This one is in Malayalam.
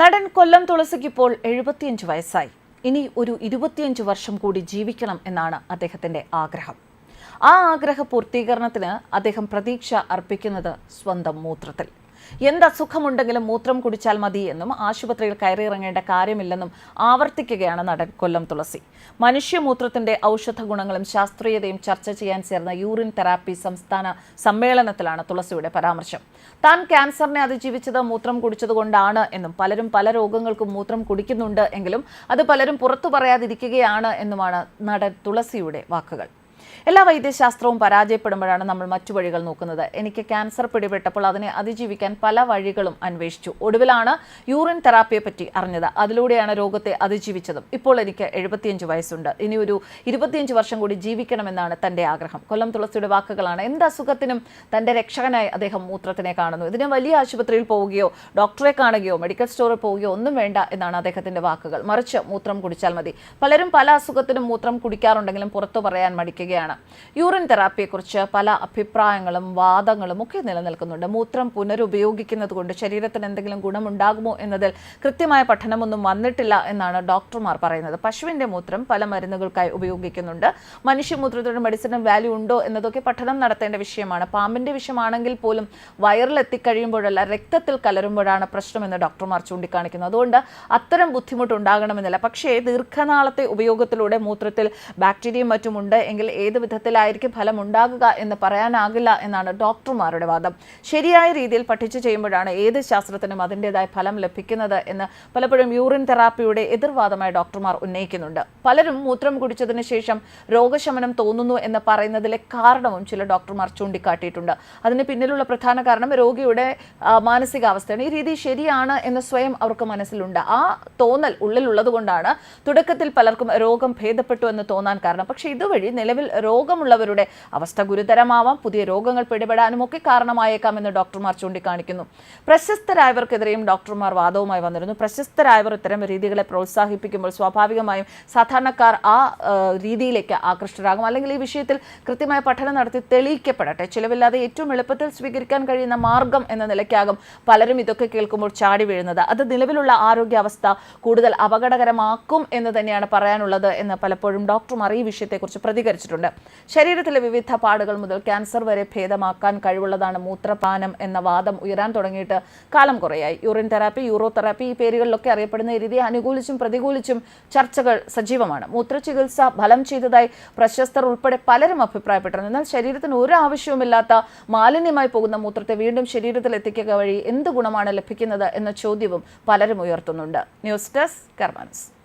നടൻ കൊല്ലം തുളസിക്കിപ്പോൾ എഴുപത്തിയഞ്ച് വയസ്സായി. ഇനി ഒരു ഇരുപത്തിയഞ്ച് വർഷം കൂടി ജീവിക്കണം എന്നാണ് അദ്ദേഹത്തിന്റെ ആഗ്രഹം. ആ ആഗ്രഹ പൂർത്തീകരണത്തിന് അദ്ദേഹം പ്രതീക്ഷ അർപ്പിക്കുന്നത് സ്വന്തം മൂത്രത്തിൽ. എന്ത് അസുഖമുണ്ടെങ്കിലും മൂത്രം കുടിച്ചാൽ മതി എന്നും ആശുപത്രിയിൽ കയറിയിറങ്ങേണ്ട കാര്യമില്ലെന്നും ആവർത്തിക്കുകയാണ് നടൻ കൊല്ലം തുളസി. മനുഷ്യമൂത്രത്തിന്റെ ഔഷധ ഗുണങ്ങളും ശാസ്ത്രീയതയും ചർച്ച ചെയ്യാൻ ചേർന്ന യൂറിൻ തെറാപ്പി സംസ്ഥാന സമ്മേളനത്തിലാണ് തുളസിയുടെ പരാമർശം. താൻ ക്യാൻസറിനെ അതിജീവിച്ചത് മൂത്രം കുടിച്ചതുകൊണ്ടാണ് എന്നും പലരും പല രോഗങ്ങൾക്കും മൂത്രം കുടിക്കുന്നുണ്ട് എങ്കിലും അത് പലരും പുറത്തു പറയാതിരിക്കുകയാണ് എന്നുമാണ് നടൻ തുളസിയുടെ വാക്കുകൾ. എല്ലാ വൈദ്യശാസ്ത്രവും പരാജയപ്പെടുമ്പോഴാണ് നമ്മൾ മറ്റു വഴികൾ നോക്കുന്നത്. എനിക്ക് ക്യാൻസർ പിടിപെട്ടപ്പോൾ അതിനെ അതിജീവിക്കാൻ പല വഴികളും അന്വേഷിച്ചു. ഒടുവിലാണ് യൂറിൻ തെറാപ്പിയെ പറ്റി അറിഞ്ഞത്. അതിലൂടെയാണ് രോഗത്തെ അതിജീവിച്ചതും. ഇപ്പോൾ എനിക്ക് എഴുപത്തിയഞ്ച് വയസ്സുണ്ട്. ഇനി ഒരു ഇരുപത്തിയഞ്ച് വർഷം കൂടി ജീവിക്കണമെന്നാണ് തന്റെ ആഗ്രഹം. കൊല്ലം തുളസിയുടെ വാക്കുകളാണ് എന്ത് അസുഖത്തിനും തന്റെ രക്ഷകനായി അദ്ദേഹം മൂത്രത്തിനെ കാണുന്നു. ഇതിനെ വലിയ ആശുപത്രിയിൽ പോവുകയോ ഡോക്ടറെ കാണുകയോ മെഡിക്കൽ സ്റ്റോറിൽ പോവുകയോ ഒന്നും വേണ്ട എന്നാണ് അദ്ദേഹത്തിന്റെ വാക്കുകൾ. മറിച്ച് മൂത്രം കുടിച്ചാൽ മതി. പലരും പല അസുഖത്തിനും മൂത്രം കുടിക്കാറുണ്ടെങ്കിലും പുറത്തു പറയാൻ മടിക്കുകയാണ് യൂറിൻ തെറാപ്പിയെക്കുറിച്ച് പല അഭിപ്രായങ്ങളും വാദങ്ങളും ഒക്കെ നിലനിൽക്കുന്നുണ്ട്. മൂത്രം പുനരുപയോഗിക്കുന്നത് കൊണ്ട് ശരീരത്തിന് എന്തെങ്കിലും ഗുണമുണ്ടാകുമോ എന്നതിൽ കൃത്യമായ പഠനമൊന്നും വന്നിട്ടില്ല എന്നാണ് ഡോക്ടർമാർ പറയുന്നത്. പശുവിന്റെ മൂത്രം പല മരുന്നുകൾക്കായി ഉപയോഗിക്കുന്നുണ്ട്. മനുഷ്യ മനുഷ്യമൂത്രത്തിന് മെഡിസിനും വാല്യൂ ഉണ്ടോ എന്നതൊക്കെ പഠനം നടത്തേണ്ട വിഷയമാണ്. പാമ്പിന്റെ വിഷമാണെങ്കിൽ പോലും വയറിലെത്തിക്കഴിയുമ്പോഴല്ല രക്തത്തിൽ കലരുമ്പോഴാണ് പ്രശ്നമെന്ന് ഡോക്ടർമാർ ചൂണ്ടിക്കാണിക്കുന്നു അതുകൊണ്ട് അത്തരം ബുദ്ധിമുട്ടുണ്ടാകണമെന്നില്ല. പക്ഷേ ദീർഘനാളത്തെ ഉപയോഗത്തിലൂടെ മൂത്രത്തിൽ ബാക്ടീരിയയും മറ്റുമുണ്ട് എങ്കിൽ ഏത് വിധത്തിലായിരിക്കും ഫലം ഉണ്ടാകുക എന്ന് പറയാനാകില്ല എന്നാണ് ഡോക്ടർമാരുടെ വാദം. ശരിയായ രീതിയിൽ പഠിച്ചു ചെയ്യുമ്പോഴാണ് ഏത് ശാസ്ത്രത്തിനും അതിന്റെതായ ഫലം ലഭിക്കുന്നത് എന്ന് പലപ്പോഴും യൂറിൻ തെറാപ്പിയുടെ എതിർവാദമായി ഡോക്ടർമാർ ഉന്നയിക്കുന്നുണ്ട്. പലരും മൂത്രം കുടിച്ചതിന് ശേഷം രോഗശമനം തോന്നുന്നു എന്ന് പറയുന്നതിലെ കാരണവും ചില ഡോക്ടർമാർ ചൂണ്ടിക്കാട്ടിയിട്ടുണ്ട്. അതിന് പിന്നിലുള്ള പ്രധാന കാരണം രോഗിയുടെ മാനസികാവസ്ഥയാണ്. ഈ രീതി ശരിയാണ് എന്ന് സ്വയം അവർക്ക് മനസ്സിലുണ്ട്. ആ തോന്നൽ ഉള്ളിലുള്ളത് കൊണ്ടാണ് തുടക്കത്തിൽ പലർക്കും രോഗം ഭേദപ്പെട്ടു എന്ന് തോന്നാൻ കാരണം. പക്ഷേ ഇതുവഴി നിലവിൽ രോഗമുള്ളവരുടെ അവസ്ഥ ഗുരുതരമാവാം പുതിയ രോഗങ്ങൾ പിടിപെടാനും ഒക്കെ കാരണമായേക്കാം എന്ന് ഡോക്ടർമാർ ചൂണ്ടിക്കാണിക്കുന്നു. പ്രശസ്തരായവർക്കെതിരെയും ഡോക്ടർമാർ വാദവുമായി വന്നിരുന്നു. പ്രശസ്തരായവർ ഇത്തരം രീതികളെ പ്രോത്സാഹിപ്പിക്കുമ്പോൾ സ്വാഭാവികമായും സാധാരണക്കാർ ആ, രീതിയിലേക്ക് ആകൃഷ്ടരാകും. അല്ലെങ്കിൽ ഈ വിഷയത്തിൽ കൃത്യമായ പഠനം നടത്തി തെളിയിക്കപ്പെടട്ടെ. ചിലവില്ലാതെ ഏറ്റവും എളുപ്പത്തിൽ സ്വീകരിക്കാൻ കഴിയുന്ന മാർഗം എന്ന നിലയ്ക്കാകും പലരും ഇതൊക്കെ കേൾക്കുമ്പോൾ ചാടി വീഴുന്നത്. അത് നിലവിലുള്ള ആരോഗ്യാവസ്ഥ കൂടുതൽ അപകടകരമാക്കും എന്ന് തന്നെയാണ് പറയാനുള്ളത് എന്ന് പലപ്പോഴും ഡോക്ടർമാർ ഈ വിഷയത്തെക്കുറിച്ച് പ്രതികരിച്ചിട്ടുണ്ട്. ശരീരത്തിലെ വിവിധ പാടുകൾ മുതൽ ക്യാൻസർ വരെ ഭേദമാക്കാൻ കഴിവുള്ളതാണ് മൂത്രപാനം എന്ന വാദം ഉയരാൻ തുടങ്ങിയിട്ട് കാലം കുറയായി. യൂറിൻ തെറാപ്പി യൂറോ തെറാപ്പി ഈ പേരുകളിലൊക്കെ അറിയപ്പെടുന്ന രീതി അനുകൂലിച്ചും പ്രതികൂലിച്ചും ചർച്ചകൾ സജീവമാണ്. മൂത്രചികിത്സ ഫലം ചെയ്തതായി പ്രശസ്തർ ഉൾപ്പെടെ പലരും അഭിപ്രായപ്പെട്ടിരുന്നു. എന്നാൽ ശരീരത്തിന് ഒരു ആവശ്യവുമില്ലാത്ത മാലിന്യമായി പോകുന്ന മൂത്രത്തെ വീണ്ടും ശരീരത്തിൽ എത്തിക്കുക വഴി എന്ത് ഗുണമാണ് ലഭിക്കുന്നത് എന്ന ചോദ്യവും പലരും ഉയർത്തുന്നുണ്ട്. News desk കർമാനസ്.